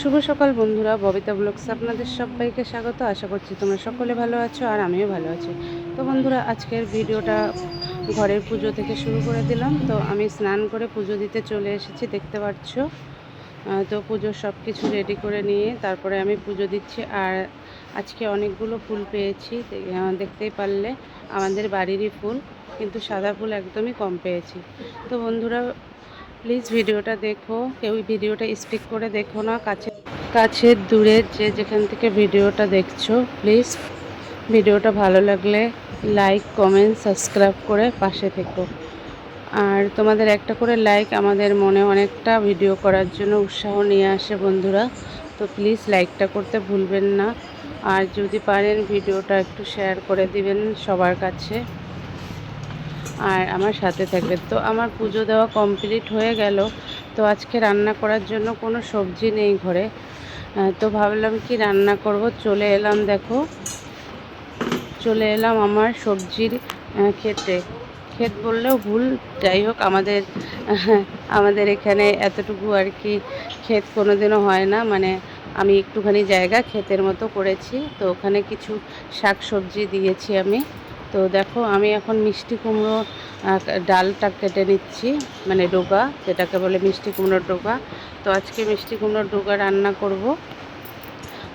শুভ সকাল বন্ধুরা, ববিতা ব্লগস আপনাদের সবাইকে স্বাগত। আশা করছি তোমরা সকলে ভালো আছো আর আমিও ভালো আছি। তো বন্ধুরা, আজকের ভিডিওটা ঘরের পুজো থেকে শুরু করে দিলাম। তো আমি স্নান করে পুজো দিতে চলে এসেছি, দেখতে পাচ্ছ। তো পুজোর সব কিছু রেডি করে নিয়ে তারপরে আমি পুজো দিচ্ছি আর আজকে অনেকগুলো ফুল পেয়েছি দেখতেই পারলে। আমাদের বাড়িরই ফুল, কিন্তু সাদা ফুল একদমই কম পেয়েছি। তো বন্ধুরা প্লিজ ভিডিওটা দেখো। কেউ ভিডিওটা স্পিক করে দেখো না। কাছে কাছের দূরের যে যেখান থেকে ভিডিওটা দেখছ, প্লিজ ভিডিওটা ভালো লাগলে লাইক, কমেন্ট, সাবস্ক্রাইব করে পাশে থেকো। আর তোমাদের একটা করে লাইক আমাদের মনে অনেকটা ভিডিও করার জন্য উৎসাহ নিয়ে আসে বন্ধুরা। তো প্লিজ লাইকটা করতে ভুলবেন না। আর যদি পারেন ভিডিওটা একটু শেয়ার করে দিবেন সবার কাছে। আর আমার সাথে থাকবে। তো আমার পুজো দেওয়া কমপ্লিট হয়ে গেল। তো আজকে রান্না করার জন্য কোনো সবজি নেই ঘরে। তো ভাবলাম কি রান্না করব? চলে এলাম দেখো। চলে এলাম আমার সবজির আহ, ক্ষেতে। বললেও ভুল যাই হোক আমাদের আমাদের এখানে এতটুকু আর কি ক্ষেত কোনোদিনও হয় না। মানে আমি একটুখানি জায়গা ক্ষেতের মতো করেছি। তো ওখানে কিছু শাক সবজি দিয়েছি আমি। তো দেখো, আমি এখন মিষ্টি কুমড়ো ডালটা কেটে নিচ্ছি মানে ডোগা, যেটাকে বলে মিষ্টি কুমড়োর ডোগা। তো আজকে মিষ্টি কুমড়োর ডোগা রান্না করব।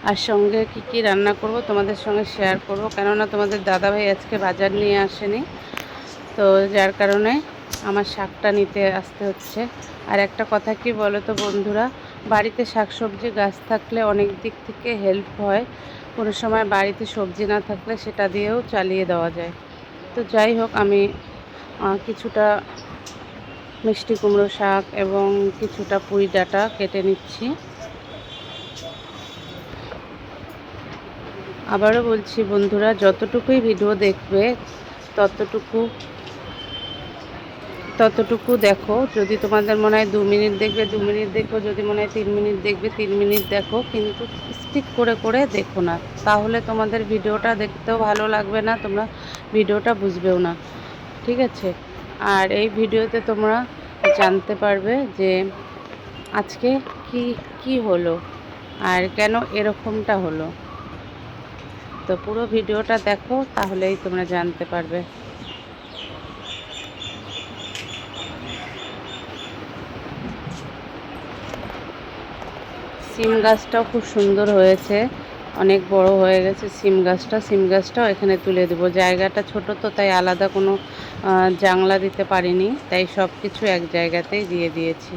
আর সঙ্গে কি কি রান্না করব তোমাদের সঙ্গে শেয়ার করব, কেননা তোমাদের দাদাভাই আজকে বাজার নিয়ে আসেনি। তো যার কারণে আমার শাকটা নিতে আসতে হচ্ছে। আর একটা কথা কি বলো তো বন্ধুরা, বাড়িতে শাকসবজি গাছ থাকলে অনেক দিক থেকে হেল্প হয়। কোনো সময় বাড়িতে সবজি না থাকলে সেটা দিয়েও চালিয়ে দেওয়া যায়। তো যাই হোক, আমি কিছুটা মিষ্টি কুমড়ো শাক এবং কিছুটা পুঁই ডাটা কেটে নিচ্ছি। আবারও বলছি বন্ধুরা, যতটুকুই ভিডিও দেখবে, ততটুকু ততটুকু দেখো। যদি তোমাদের মনে হয় দু মিনিট দেখবে, দু মিনিট দেখো। যদি মনে হয় তিন মিনিট দেখবে, তিন মিনিট দেখো। কিন্তু স্কিপ করে করে দেখো না। তাহলে তোমাদের ভিডিওটা দেখতেও ভালো লাগবে না, তোমরা ভিডিওটা বুঝবেও না। ঠিক আছে? আর এই ভিডিওতে তোমরা জানতে পারবে যে আজকে কি কি হলো আর কেন এরকমটা হলো। তো পুরো ভিডিওটা দেখো, তাহলেই তোমরা জানতে পারবে। সিম গাছটাও খুব সুন্দর হয়েছে। অনেক বড় হয়ে গেছে সিম গাছটা। সিম গাছটাও এখানে তুলে দেবো। জায়গাটা ছোট তো, তাই আলাদা কোনো জাংলা দিতে পারিনি। তাই সব কিছু এক জায়গাতেই দিয়ে দিয়েছি।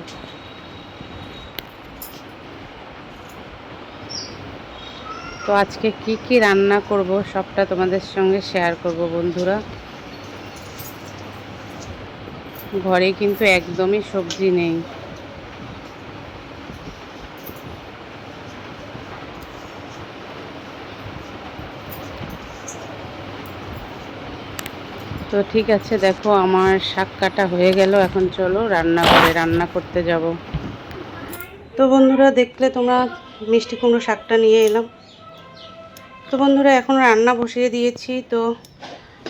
তো আজকে কি কি রান্না করব সবটা তোমাদের সঙ্গে শেয়ার করব বন্ধুরা। ঘরে কিন্তু একদমই সবজি নেই। তো ঠিক আছে, দেখো আমার শাক কাটা হয়ে গেল, এখন চলো রান্না করে রান্না করতে যাব। তো বন্ধুরা, দেখলে তোমরা মিষ্টি কুমড়ো শাকটা নিয়ে এলাম। তো বন্ধুরা, এখন রান্না বসিয়ে দিয়েছি। তো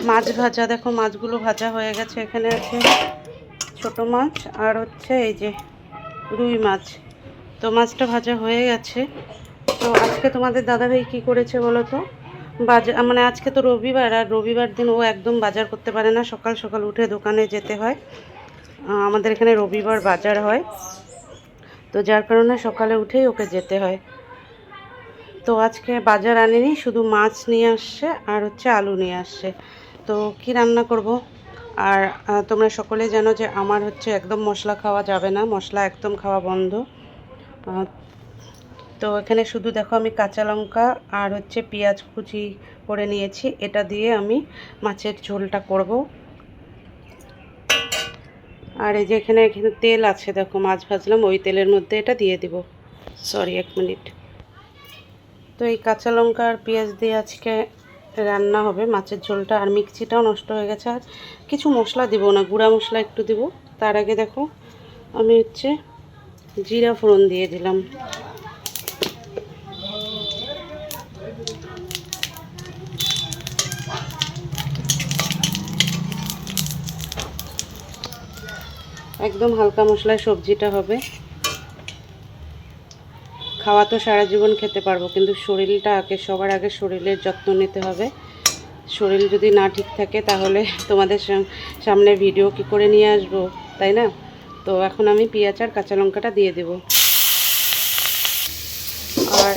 মাছ ভাজা, দেখো মাছগুলো ভাজা হয়ে গেছে এখানে আছে ছোট মাছ আর হচ্ছে এই যে রুই মাছ। তো মাছটা ভাজা হয়ে গেছে। তো আজকে তোমাদের দাদাভাই কী করেছে বলো তো? বাজার মানে আজকে তো রবিবার, আর রবিবার দিন ও একদম বাজার করতে পারে না। সকাল সকাল উঠে দোকানে যেতে হয়। আমাদের এখানে রবিবার বাজার হয়। তো যার কারণে সকালে উঠেই ওকে যেতে হয়। তো আজকে বাজার আনেনি, শুধু মাছ নিয়ে আসছে আর হচ্ছে আলু নিয়ে আসছে। তো কি রান্না করব? আর তোমরা সকলে জানো যে আমার হচ্ছে একদম মশলা খাওয়া যাবে না। মশলা একদম খাওয়া বন্ধ। তো এখানে শুধু দেখো আমি কাঁচা লঙ্কা আর হচ্ছে পেঁয়াজ কুচি করে নিয়েছি। এটা দিয়ে আমি মাছের ঝোলটা করব। আর এই যে এখানে এখানে তেল আছে, দেখো মাছ ভাজলাম, ওই তেলের মধ্যে এটা দিয়ে দিব। সরি এক মিনিট। তো এই কাঁচা লঙ্কা আর পেঁয়াজ দিয়ে আজকে রান্না হবে মাছের ঝোলটা। আর মিক্সিটাও নষ্ট হয়ে গেছে। আর কিছু মশলা দিব না, গুঁড়া মশলা একটু দিব। তার আগে দেখো আমি হচ্ছে জিরা ফোড়ন দিয়ে দিলাম। একদম হালকা মশলায় সবজিটা হবে। খাওয়া তো সারা জীবন খেতে পারব, কিন্তু শরীরটা আগে, সবার আগে শরীরের যত্ন নিতে হবে। শরীর যদি না ঠিক থাকে তাহলে তোমাদের সাম- সামনে ভিডিও কি করে নিয়ে আসব, তাই না? তো এখন আমি পেঁয়াজ আর কাঁচা লঙ্কাটা দিয়ে দেব। আর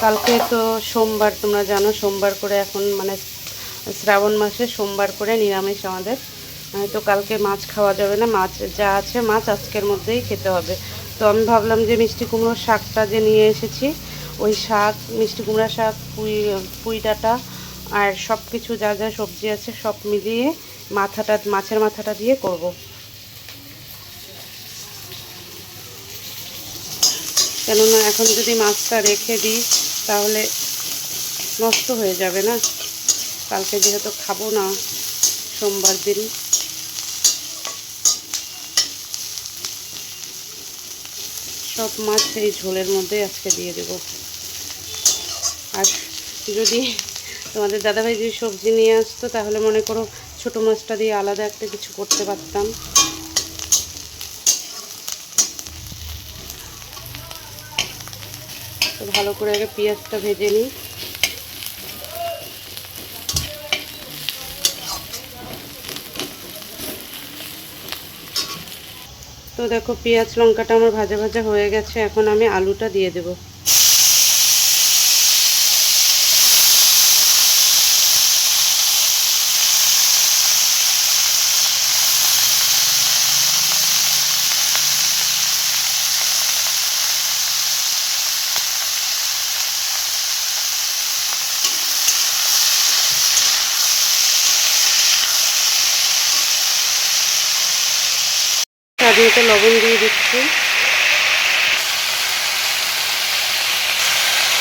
কালকে তো সোমবার, তোমরা জানো সোমবার করে এখন মানে শ্রাবণ মাসে সোমবার করে নিরামিষ আমাদের। তো কালকে মাছ খাওয়া যাবে না, মাছ যা আছে মাছ আজকের মধ্যেই খেতে হবে। তো আমি ভাবলাম যে মিষ্টি কুমড়োর শাকটা যে নিয়ে এসেছি, ওই শাক, মিষ্টি কুমড়া শাক, পুঁই পুঁই ডাঁটা আর সব কিছু যা যা সবজি আছে সব মিলিয়ে মাথাটা, মাছের মাথাটা দিয়ে করব। কেননা এখন যদি মাছটা রেখে দিই, তাহলে নষ্ট হয়ে যাবে না। কালকে যেহেতু খাব না, সোমবার দিন। সব মাছ এই ঝোলের মধ্যে আজকে দিয়ে দেব। আর যদি তোমাদের দাদাভাই যদি সবজি নিয়ে আসতো, তাহলে মনে করো ছোটো মাছটা দিয়ে আলাদা একটা কিছু করতে পারতাম। ভালো করে আগে পেঁয়াজটা ভেজে নিই। তো দেখো পেঁয়াজ লঙ্কাটা আমার ভাজা ভাজা হয়ে গেছে এখন আমি আলুটা দিয়ে দেব। স্বাদ লবণ দিয়ে দিচ্ছি।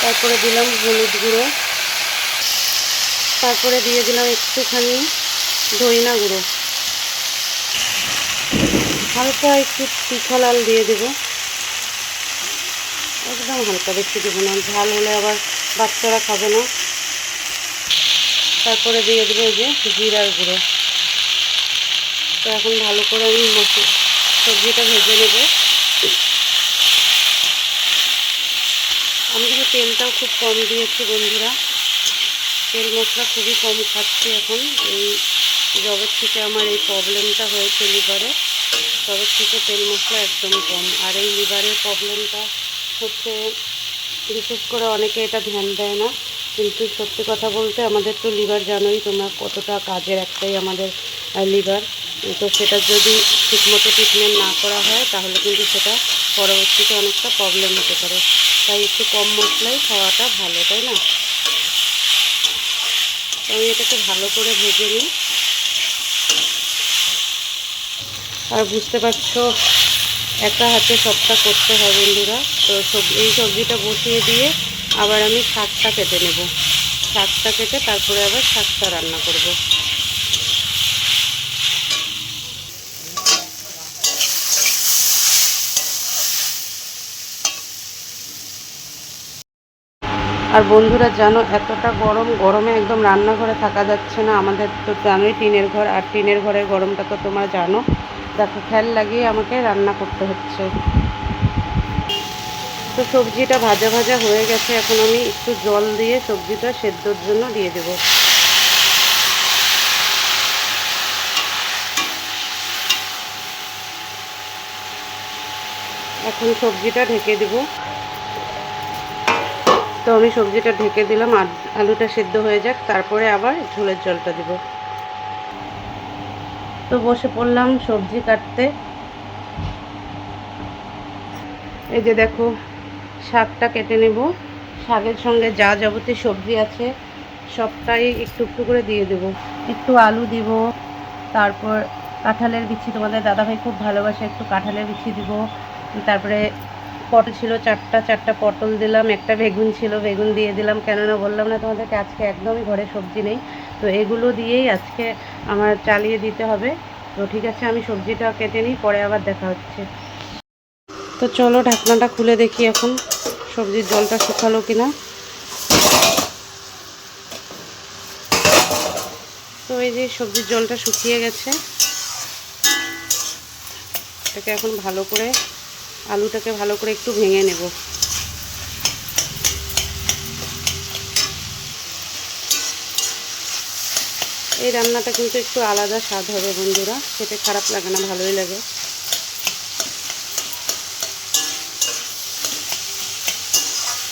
তারপরে দিলাম হলুদ গুঁড়ো। তারপরে দিয়ে দিলাম একটুখানি দইনা গুঁড়ো। হালকা একটু তিখা লাল দিয়ে দেব। একদম হালকা, বেশি দেবো না, ঝাল হলে আবার বাচ্চারা খাবে না। তারপরে দিয়ে দেবো যে জিরার গুঁড়ো। তো এখন ভালো করে আমি মশলা সবজিটা ভেজে নেব। আমি কিন্তু তেলটাও খুব কম দিয়েছি বন্ধুরা। তেল মশলা খুবই কম খাচ্ছি এখন। এই জবের থেকে আমার এই প্রবলেমটা হয়েছে লিভারে, তবে থেকে তেল মশলা একদম কম। আর এই লিভারের প্রবলেমটা হচ্ছে, বিশেষ করে অনেকে এটা ধ্যান দেয় না। কিন্তু সত্যি কথা বলতে আমাদের তো লিভার জানোই তোমরা কতটা কাজের একটাই আমাদের লিভার। তো সেটা যদি ঠিকমতো ট্রিটমেন্ট না করা হয়, তাহলে কিন্তু সেটা পরবর্তীতে অনেকটা প্রবলেম হতে পারে। তাই একটু কম মশলাই খাওয়াটা ভালো, তাই না? আমি এটাকে ভালো করে ভেজে নিই। আর বুঝতে পারছ, একা হাতে সবটা করতে হয় বন্ধুরা। তো সব, এই সবজিটা বসিয়ে দিয়ে আবার আমি শাকটা কেটে নেব। শাকটা কেটে তারপরে আবার শাকটা রান্না করব। আর বন্ধুরা, জানো, এতটা গরম, গরমে একদম রান্নাঘরে থাকা যাচ্ছে না। আমাদের তো জানোই টিনের ঘর, আর টিনের ঘরের গরমটা তো তোমরা জানো। দেখো ফ্যান লাগিয়ে আমাকে রান্না করতে হচ্ছে। তো সবজিটা ভাজা ভাজা হয়ে গেছে। এখন আমি একটু জল দিয়ে সবজিটা সেদ্ধর জন্য দিয়ে দেব। এখন সবজিটা ঢেকে দেবো। তো আমি সবজিটা ঢেকে দিলাম আলুটা সেদ্ধ হয়ে যাক, তারপরে আবার ঝোলের জলটা দেব। তো বসে পড়লাম সবজি কাটতে। এই যে দেখো, শাকটা কেটে নেব। শাকের সঙ্গে যা যাবতীয় সবজি আছে, সবটাই একটু একটু করে দিয়ে দেব। একটু আলু দিব, তারপর কাঁঠালের বিচি তোমাদের দাদাভাই খুব ভালোবাসে, একটু কাঁঠালের বিচি দিব, তারপরে পটল ছিল, চারটা চারটা পটল দিলাম, একটা বেগুন ছিল, বেগুন দিয়ে দিলাম। কেননা বললাম না তোমাদেরকে, আজকে একদমই ঘরে সবজি নেই। তো এগুলো দিয়েই আজকে আমার চালিয়ে দিতে হবে। তো ঠিক আছে, আমি সবজিটা কেটে নিই, পরে আবার দেখা হচ্ছে। তো চলো, ঢাকনাটা খুলে দেখি এখন, সবজির জলটা শুকালো কিনা। তো এই যে সবজির জলটা শুকিয়ে গেছে, এটাকে এখন ভালো করে আলুটাকে ভালো করে একটু ভেঙে নেব। এই রান্নাটা কিন্তু একটু আলাদা স্বাদ হবে বন্ধুরা, খেতে খারাপ লাগে না, ভালোই লাগে।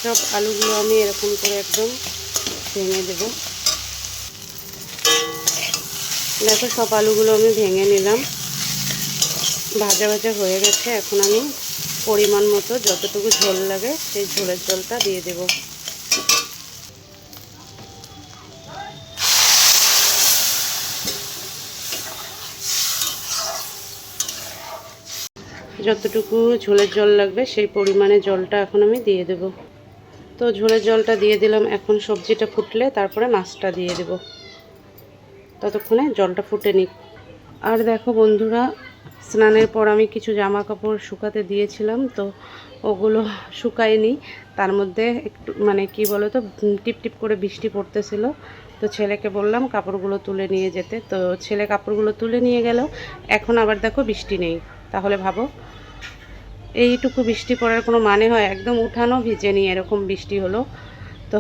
সব আলুগুলো আমি এরকম করে একদম ভেঙে দেব। দেখো সব আলুগুলো আমি ভেঙে নিলাম। ভাজা ভাজা হয়ে গেছে, এখন আমি পরিমাণ মতো যতটুকু ঝোল লাগে সেই ঝোলের জলটা দিয়ে দেব। যতটুকু ঝোলের জল লাগবে সেই পরিমাণে জলটা এখন আমি দিয়ে দেব। তো ঝোলের জলটা দিয়ে দিলাম, এখন সবজিটা ফুটলে তারপরে মাছটা দিয়ে দেব। ততক্ষণে জলটা ফুটে নিক। আর দেখো বন্ধুরা স্নানের পর আমি কিছু জামা কাপড় শুকাতে দিয়েছিলাম, তো ওগুলো শুকায়নি। তার মধ্যে একটু মানে কি বলো তো টিপ টিপ করে বৃষ্টি পড়তেছিল। তো ছেলেকে বললাম, কাপড়গুলো তুলে নিয়ে যেতে। তো ছেলে কাপড়গুলো তুলে নিয়ে গেল। এখন আবার দেখো বৃষ্টি নেই। তাহলে ভাবো, এইটুকু বৃষ্টি পড়ার কোনো মানে হয়? একদম উঠানো ভিজে নিয়ে এরকম বৃষ্টি হলো। তো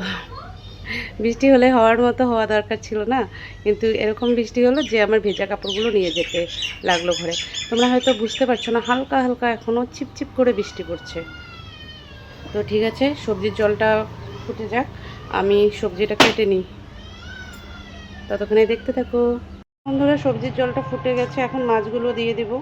বৃষ্টি হলে হওয়ার মতো হওয়া দরকার ছিল না। কিন্তু এরকম বৃষ্টি হলো যে আমার ভেজা কাপড়গুলো নিয়ে যেতে লাগল ঘরে। তোমরা হয়তো বুঝতে পারছ না, হালকা হালকা এখনও চিপচিপ করে বৃষ্টি পড়ছে। তো ঠিক আছে, সবজির জলটা ফুটে যাক। আমি সবজিটা কেটে নিই। ততক্ষণে দেখতে থাকো। বন্ধুরা, সবজির জলটা ফুটে গেছে, এখন মাছগুলো দিয়ে দেবো।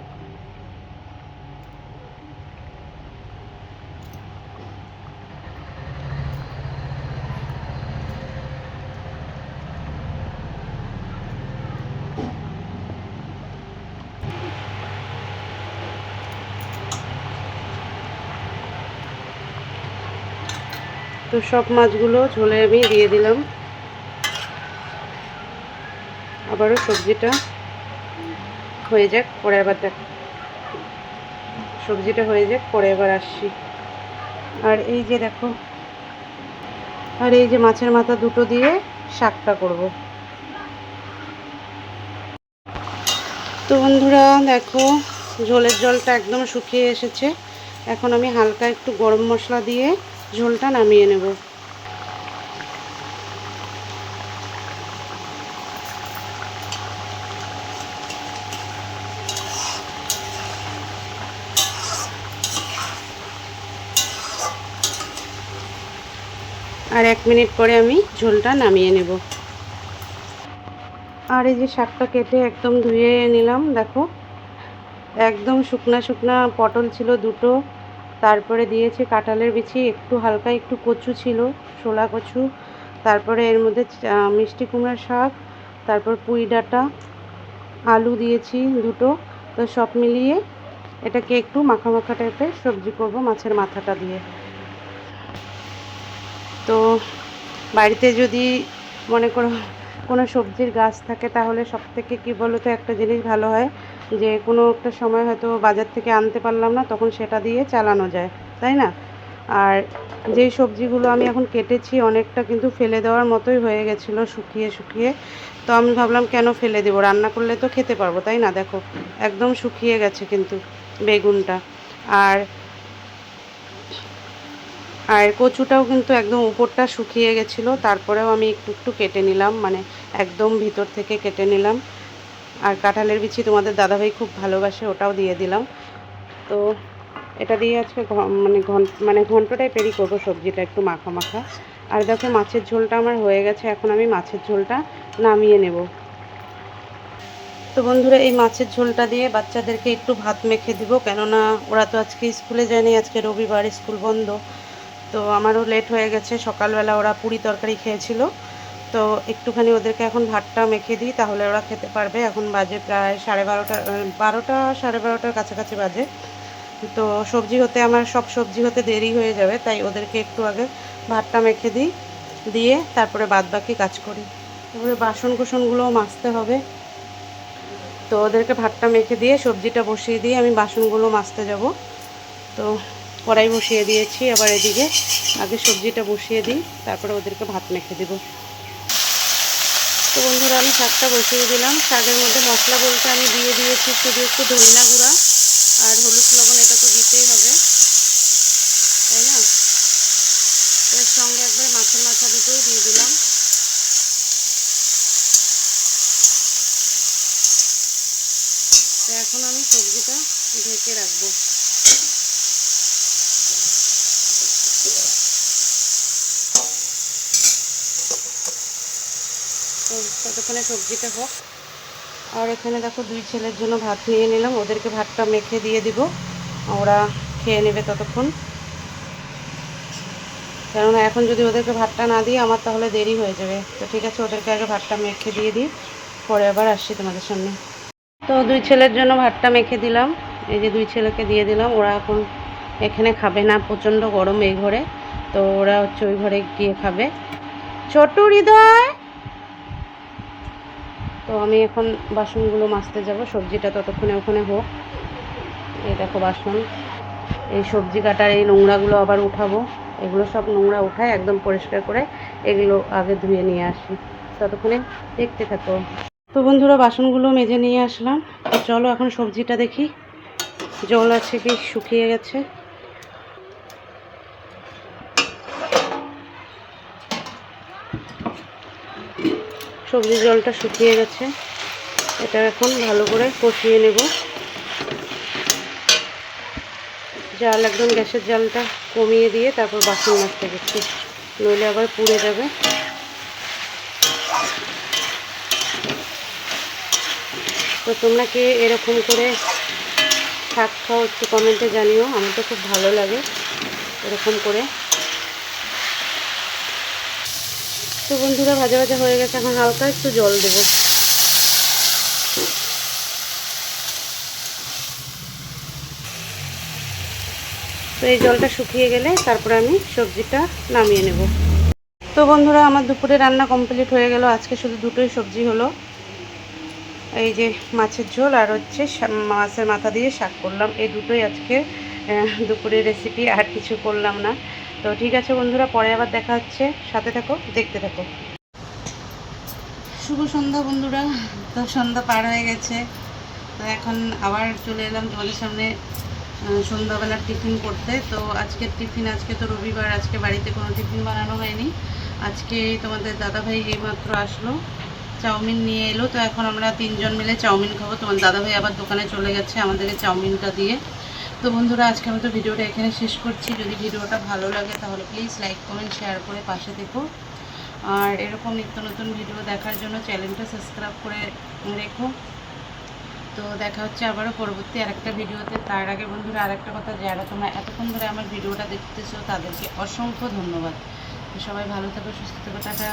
তো সব মাছগুলো ঝোলে আমি দিয়ে দিলাম। আবারও সবজিটা হয়ে যাক, পরে আবার দেখ সবজিটা হয়ে যাক, পরে এবার আসছি। আর এই যে দেখো, আর এই যে মাছের মাথা দুটো দিয়ে শাকটা করব। তো বন্ধুরা, দেখো, ঝোলের জলটা একদম শুকিয়ে এসেছে। এখন আমি হালকা একটু গরম মশলা দিয়ে ঝোলটা নামিয়ে নেব। আর এক মিনিট পরে আমি ঝোলটা নামিয়ে নেব। আর এই যে শাকটা কেটে একদম ধুয়ে নিলাম, দেখো। একদম শুকনা শুকনা পটল ছিল দুটো। তারপরে দিয়েছি কাঁঠালের বিচি, একটু হালকা, একটু কচু ছিল শোলা কচু। তারপরে এর মধ্যে মিষ্টি কুমড়ার শাক, তারপর পুঁই ডাঁটা, আলু দিয়েছি দুটো। তো সব মিলিয়ে এটাকে একটু মাখা মাখা টাইপের সবজি করব মাছের মাথাটা দিয়ে। তো বাড়িতে যদি মনে করো কোনো সবজির গাছ থাকে, তাহলে সব থেকে কী বলো তো একটা জিনিস ভালো হয় যে, কোনো একটা সময় হয়তো বাজার থেকে আনতে পারলাম না, তখন সেটা দিয়ে চালানো যায়, তাই না? আর যেই সবজিগুলো আমি এখন কেটেছি, অনেকটা কিন্তু ফেলে দেওয়ার মতোই হয়ে গেছিল, শুকিয়ে শুকিয়ে। তো আমি ভাবলাম, কেন ফেলে দেবো? রান্না করলে তো খেতে পারব, তাই না? দেখো, একদম শুকিয়ে গেছে কিন্তু বেগুনটা। আর আর কচুটাও কিন্তু একদম উপরটা শুকিয়ে গেছিল, তারপরেও আমি একটু একটু কেটে নিলাম মানে একদম ভিতর থেকে কেটে নিলাম। আর কাঁঠালের বিচি তোমাদের দাদাভাই খুব ভালোবাসে, ওটাও দিয়ে দিলাম। তো এটা দিয়ে আজকে মানে ঘন মানে ঘন্টটাই পেরি করব সবজিটা একটু মাখা মাখা। আর দেখো মাছের ঝোলটা আমার হয়ে গেছে, এখন আমি মাছের ঝোলটা নামিয়ে নেব। তো বন্ধুরা, এই মাছের ঝোলটা দিয়ে বাচ্চাদেরকে একটু ভাত মেখে দিব, কেননা ওরা তো আজকে স্কুলে যায়নি, আজকে রবিবার স্কুল বন্ধ। তো আমারও লেট হয়ে গেছে, সকালবেলা ওরা পুরি তরকারি খেয়েছিল। তো একটুখানি ওদেরকে এখন ভাতটা মেখে দিই, তাহলে ওরা খেতে পারবে। এখন বাজে প্রায় সাড়ে বারোটা বারোটা, সাড়ে বারোটার কাছাকাছি বাজে। তো সবজি হতে আমার সব সবজি হতে দেরি হয়ে যাবে, তাই ওদেরকে একটু আগে ভাতটা মেখে দিই, দিয়ে তারপরে বাদ বাকি কাজ করি। তারপরে বাসন কুসনগুলোও মাজতে হবে। তো ওদেরকে ভাতটা মেখে দিয়ে সবজিটা বসিয়ে দিয়ে আমি বাসনগুলো মাজতে যাব। তো কড়াই বসিয়ে দিয়েছি আবার এদিকে আগে সবজিটা বসিয়ে দিই, তারপরে ওদেরকে ভাত মেখে দেবো। তো বন্ধুরা, আমি শাকটা বসিয়ে দিলাম। শাকের মধ্যে মশলা বলতে আমি দিয়ে দিয়েছি শুধু একটু ধনিয়া গুঁড়া আর হলুদ লবণ, এটা তো দিতেই হবে, তাই না? এর সঙ্গে একবার মাছের মাথা দুটোই দিয়ে দিলাম। তো এখন আমি সবজিটা ঢেকে রাখব। তো ততক্ষণে সবজিটা হোক। আর এখানে দেখো দুই ছেলের জন্য ভাত নিয়ে নিলাম। ওদেরকে ভাতটা মেখে দিয়ে দিব। ওরা খেয়ে নেবে ততক্ষণ। কেননা এখন যদি ওদেরকে ভাতটা না দিই, আমার তাহলে দেরি হয়ে যাবে। তো ঠিক আছে, ওদেরকে আগে ভাতটা মেখে দিয়ে দিই। পরে আবার আসছি তোমাদের সামনে। তো দুই ছেলের জন্য ভাতটা মেখে দিলাম। এই যে দুই ছেলেকে দিয়ে দিলাম। ওরা এখন এখানে খাবে না, প্রচণ্ড গরম এই ঘরে। তো ওরা হচ্ছে ওই ঘরে গিয়ে খাবে। ছোট হৃদয়! তো আমি এখন বাসনগুলো মাজতে যাব, সবজিটা ততক্ষণে ওখানে হোক। এই দেখো বাসন। এই সবজি কাটার এই নোংরাগুলো আবার উঠাবো। এগুলো সব নোংরা উঠায় একদম পরিষ্কার করে এগুলো আগে ধুয়ে নিয়ে আসি। ততক্ষণে দেখতে থাকো। তো বন্ধুরা, বাসনগুলো মেজে নিয়ে আসলাম। চলো এখন সবজিটা দেখি। জল আছে কি? শুকিয়ে গেছে। সবজির জলটা শুকিয়ে গেছে। এটা এখন ভালো করে কষিয়ে নেব। জাল একদম গ্যাসের জালটা কমিয়ে দিয়ে তারপর বাসন মাজতে দিচ্ছি নইলে আবার পুড়ে যাবে। তো তোমরা কে এরকম করে শাক খাও একটু কমেন্টে জানিও, আমার তো খুব ভালো লাগে এরকম করে। তো বন্ধুরা ভাজা ভাজা হয়ে গেছে, এখন হালকা একটু জল দেব। তো এই জলটা শুকিয়ে গেলে তারপরে আমি সবজিটা নামিয়ে নেব। তো বন্ধুরা, আমার দুপুরে রান্না কমপ্লিট হয়ে গেল। আজকে শুধু দুটোই সবজি হলো। এই যে মাছের ঝোল আর হচ্ছে মাছের মাথা দিয়ে শাক করলাম। এই দুটোই আজকে দুপুরের রেসিপি আর কিছু করলাম না। তো ঠিক আছে বন্ধুরা, পরে আবার দেখা হচ্ছে। সাথে থাকো, দেখতে থাকো। শুভ সন্ধ্যা বন্ধুরা। তো সন্ধ্যা পার হয়ে গেছে। তো এখন আবার চলে এলাম তোমাদের সামনে সন্ধ্যাবেলার টিফিন করতে। তো আজকের টিফিন, আজকে তো রবিবার, আজকে বাড়িতে কোনো টিফিন বানানো হয়নি। আজকে তোমাদের দাদাভাই এইমাত্র আসলো, চাউমিন নিয়ে এলো। তো এখন আমরা তিনজন মিলে চাউমিন খাব। তোমার দাদাভাই আবার দোকানে চলে গেছে আমাদেরকে চাউমিনটা দিয়ে। তো বন্ধুরা আজকে আমি তো ভিডিওটা এখানে শেষ করছি। যদি ভিডিওটা ভালো লাগে, তাহলে প্লিজ লাইক কমেন্ট শেয়ার করে পাশে দেখো আর এরকম নিত্য নতুন ভিডিও দেখার জন্য চ্যানেলটা সাবস্ক্রাইব করে রেখো। তো দেখা হচ্ছে আবারও পরবর্তী আরেকটা ভিডিওতে। তার আগে বন্ধুরা, আরেকটা কথা, যারা তোমরা এতক্ষণ ধরে আমার ভিডিওটা দেখতেছো, তাদেরকে অসংখ্য ধন্যবাদ। সবাই ভালো থাকো, সুস্থ থাকো, টাটা।